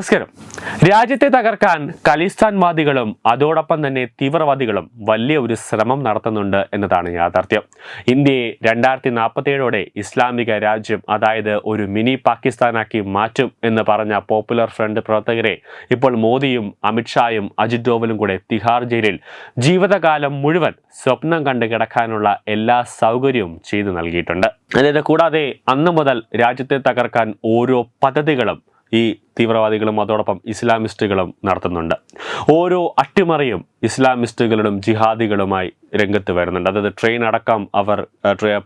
നമസ്കാരം. രാജ്യത്തെ തകർക്കാൻ ഖലിസ്ഥാൻവാദികളും അതോടൊപ്പം തന്നെ തീവ്രവാദികളും വലിയ ഒരു ശ്രമം നടത്തുന്നുണ്ട് എന്നതാണ് യാഥാർത്ഥ്യം. ഇന്ത്യയെ രണ്ടായിരത്തി നാൽപ്പത്തേഴോടെ ഇസ്ലാമിക രാജ്യം അതായത് ഒരു മിനി പാകിസ്ഥാനാക്കി മാറ്റും എന്ന് പറഞ്ഞ പോപ്പുലർ ഫ്രണ്ട് പ്രവർത്തകരെ ഇപ്പോൾ മോദിയും അമിത്ഷായും അജിത് ഡോവലും കൂടെ തിഹാർ ജയിലിൽ ജീവിതകാലം മുഴുവൻ സ്വപ്നം കണ്ട് കിടക്കാനുള്ള എല്ലാ സൗകര്യവും ചെയ്തു നൽകിയിട്ടുണ്ട്. അതായത് കൂടാതെ അന്ന് മുതൽ രാജ്യത്തെ തകർക്കാൻ ഓരോ പദ്ധതികളും ഈ തീവ്രവാദികളും അതോടൊപ്പം ഇസ്ലാമിസ്റ്റുകളും നടത്തുന്നുണ്ട്. ഓരോ അട്ടിമറിയും ഇസ്ലാമിസ്റ്റുകളും ജിഹാദികളുമായി രംഗത്ത് വരുന്നുണ്ട്. അതായത് ട്രെയിൻ അടക്കം അവർ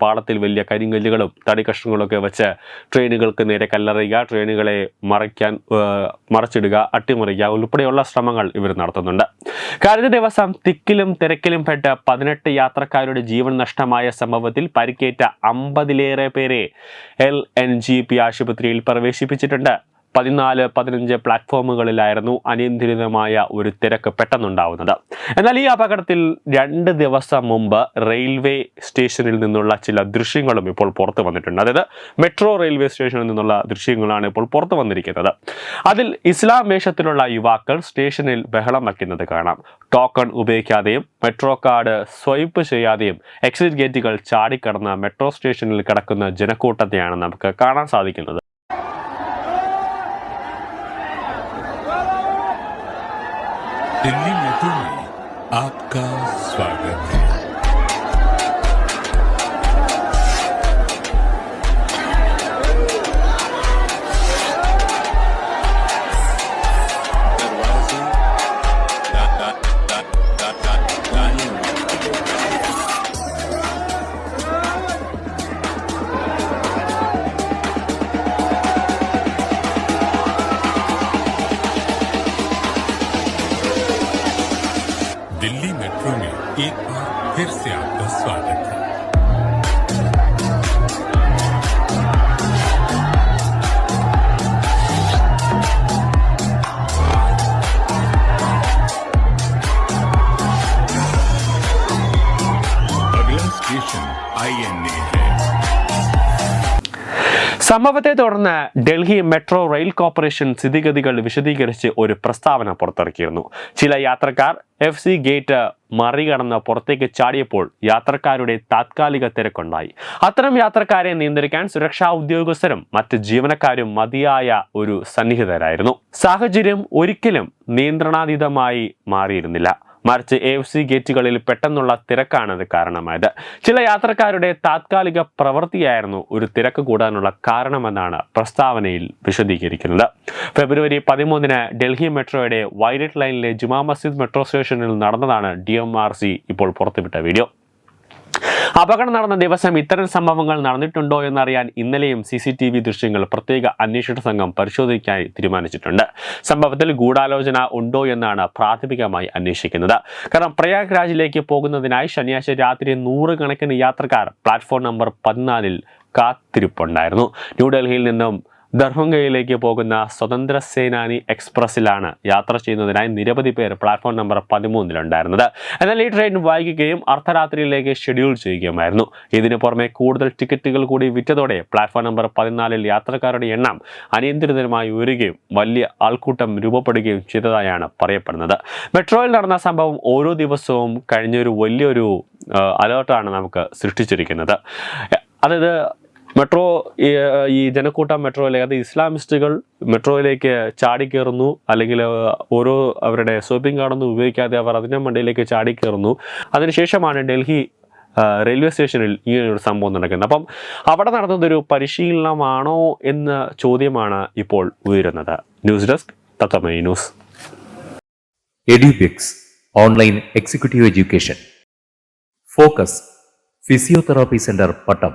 പാളത്തിൽ വലിയ കരിങ്കല്ലുകളും തടി കഷ്ണങ്ങളൊക്കെ വെച്ച് ട്രെയിനുകൾക്ക് നേരെ കല്ലെറിയുക ട്രെയിനുകളെ മറയ്ക്കാൻ മറച്ചിടുക അട്ടിമറിക്കുക ഉൾപ്പെടെയുള്ള ശ്രമങ്ങൾ ഇവർ നടത്തുന്നുണ്ട്. കഴിഞ്ഞ ദിവസം തിക്കിലും തിരക്കിലും പെട്ട് പതിനെട്ട് യാത്രക്കാരുടെ ജീവൻ നഷ്ടമായ സംഭവത്തിൽ പരിക്കേറ്റ അമ്പതിലേറെ പേരെ എൽ എൻ ജി പി ആശുപത്രിയിൽ പ്രവേശിപ്പിച്ചിട്ടുണ്ട്. പതിനാല് പതിനഞ്ച് പ്ലാറ്റ്ഫോമുകളിലായിരുന്നു അനിയന്ത്രിതമായ ഒരു തിരക്ക് പെട്ടെന്നുണ്ടാവുന്നത്. എന്നാൽ ഈ അപകടത്തിൽ രണ്ട് ദിവസം മുമ്പ് റെയിൽവേ സ്റ്റേഷനിൽ നിന്നുള്ള ചില ദൃശ്യങ്ങളും ഇപ്പോൾ പുറത്തു വന്നിട്ടുണ്ട്. അതായത് മെട്രോ റെയിൽവേ സ്റ്റേഷനിൽ നിന്നുള്ള ദൃശ്യങ്ങളാണ് ഇപ്പോൾ പുറത്തു വന്നിരിക്കുന്നത്. അതിൽ ഇസ്ലാം വേഷത്തിലുള്ള യുവാക്കൾ സ്റ്റേഷനിൽ ബഹളം വയ്ക്കുന്നത് കാണാം. ടോക്കൺ ഉപയോഗിക്കാതെയും മെട്രോ കാർഡ് സ്വൈപ്പ് ചെയ്യാതെയും എക്സിറ്റ് ഗേറ്റുകൾ ചാടിക്കടന്ന് മെട്രോ സ്റ്റേഷനിൽ കിടക്കുന്ന ജനക്കൂട്ടത്തെയാണ് നമുക്ക് കാണാൻ സാധിക്കുന്നത്. दिल्ली मेट्रो में आपका स्वागत है। एक बार फिर से आपका स्वागत है സംഭവത്തെ തുടർന്ന് ഡൽഹി മെട്രോ റെയിൽ കോർപ്പറേഷൻ സ്ഥിതിഗതികൾ വിശദീകരിച്ച് ഒരു പ്രസ്താവന പുറത്തിറക്കിയിരുന്നു. ചില യാത്രക്കാർ എഫ് സി ഗേറ്റ് മറികടന്ന് പുറത്തേക്ക് ചാടിയപ്പോൾ യാത്രക്കാരുടെ താത്കാലിക തിരക്കുണ്ടായി. അത്തരം യാത്രക്കാരെ നിയന്ത്രിക്കാൻ സുരക്ഷാ ഉദ്യോഗസ്ഥരും മറ്റ് ജീവനക്കാരും മതിയായ ഒരു സന്നിഹിതരായിരുന്നു. സാഹചര്യം ഒരിക്കലും നിയന്ത്രണാതീതമായി മാറിയിരുന്നില്ല. മറിച്ച് എ എഫ് സി ഗേറ്റുകളിൽ പെട്ടെന്നുള്ള തിരക്കാണത് കാരണമായത്. ചില യാത്രക്കാരുടെ താത്കാലിക പ്രവൃത്തിയായിരുന്നു ഒരു തിരക്ക് കൂടാനുള്ള കാരണമെന്നാണ് പ്രസ്താവനയിൽ വിശദീകരിക്കുന്നത്. ഫെബ്രുവരി പതിമൂന്നിന് ഡൽഹി മെട്രോയുടെ വൈലറ്റ് ലൈനിലെ ജുമാ മസ്ജിദ് മെട്രോ സ്റ്റേഷനിൽ നടന്നതാണ് ഡി ഇപ്പോൾ പുറത്തുവിട്ട വീഡിയോ. അപകടം നടന്ന ദിവസം ഇത്തരം സംഭവങ്ങൾ നടന്നിട്ടുണ്ടോ എന്നറിയാൻ ഇന്നലെയും സി സി ടി വി ദൃശ്യങ്ങൾ പ്രത്യേക അന്വേഷണ സംഘം പരിശോധിക്കാനായി തീരുമാനിച്ചിട്ടുണ്ട്. സംഭവത്തിൽ ഗൂഢാലോചന ഉണ്ടോ എന്നാണ് പ്രാഥമികമായി അന്വേഷിക്കുന്നത്. കാരണം പ്രയാഗ്രാജിലേക്ക് പോകുന്നതിനായി ശനിയാഴ്ച രാത്രി നൂറുകണക്കിന് യാത്രക്കാർ പ്ലാറ്റ്ഫോം നമ്പർ പതിനാലിൽ കാത്തിരിപ്പുണ്ടായിരുന്നു. ന്യൂഡൽഹിയിൽ നിന്നും ദർഭംഗയിലേക്ക് പോകുന്ന സ്വതന്ത്ര സേനാനി എക്സ്പ്രസ്സിലാണ് യാത്ര ചെയ്യുന്നതിനായി നിരവധി പേർ പ്ലാറ്റ്ഫോം നമ്പർ പതിമൂന്നിലുണ്ടായിരുന്നത്. എന്നാൽ ഈ ട്രെയിൻ വൈകുകയും അർദ്ധരാത്രിയിലേക്ക് ഷെഡ്യൂൾ ചെയ്യുകയുമായിരുന്നു. ഇതിനു പുറമെ കൂടുതൽ ടിക്കറ്റുകൾ കൂടി വിറ്റതോടെ പ്ലാറ്റ്ഫോം നമ്പർ പതിനാലിൽ യാത്രക്കാരുടെ എണ്ണം അനിയന്ത്രിതമായി ഉയരുകയും വലിയ ആൾക്കൂട്ടം രൂപപ്പെടുകയും ചെയ്തതായാണ് പറയപ്പെടുന്നത്. മെട്രോയിൽ നടന്ന സംഭവം ഓരോ ദിവസവും കഴിഞ്ഞൊരു വലിയൊരു അലേർട്ടാണ് നമുക്ക് സൃഷ്ടിച്ചിരിക്കുന്നത്. അതായത് മെട്രോ ഈ, ജനക്കൂട്ടം അല്ലെങ്കിൽ അത് ഇസ്ലാമിസ്റ്റുകൾ മെട്രോയിലേക്ക് ചാടിക്കയറുന്നു അല്ലെങ്കിൽ ഓരോ അവരുടെ ഷോപ്പിംഗ് കാർഡൊന്നും ഉപയോഗിക്കാതെ അവർ അതിന്റെ മണ്ടയിലേക്ക് ചാടിക്കയറുന്നു അതിനുശേഷമാണ് ഡൽഹി റെയിൽവേ സ്റ്റേഷനിൽ ഒരു സംഭവം നടക്കുന്നത്. അപ്പം അവിടെ നടന്നതൊരു പരിശീലനമാണോ എന്ന ചോദ്യമാണ് ഇപ്പോൾ ഉയരുന്നത്. News desk തത്തമൈ news. Edubix online executive education. Focus physiotherapy centre Pattom.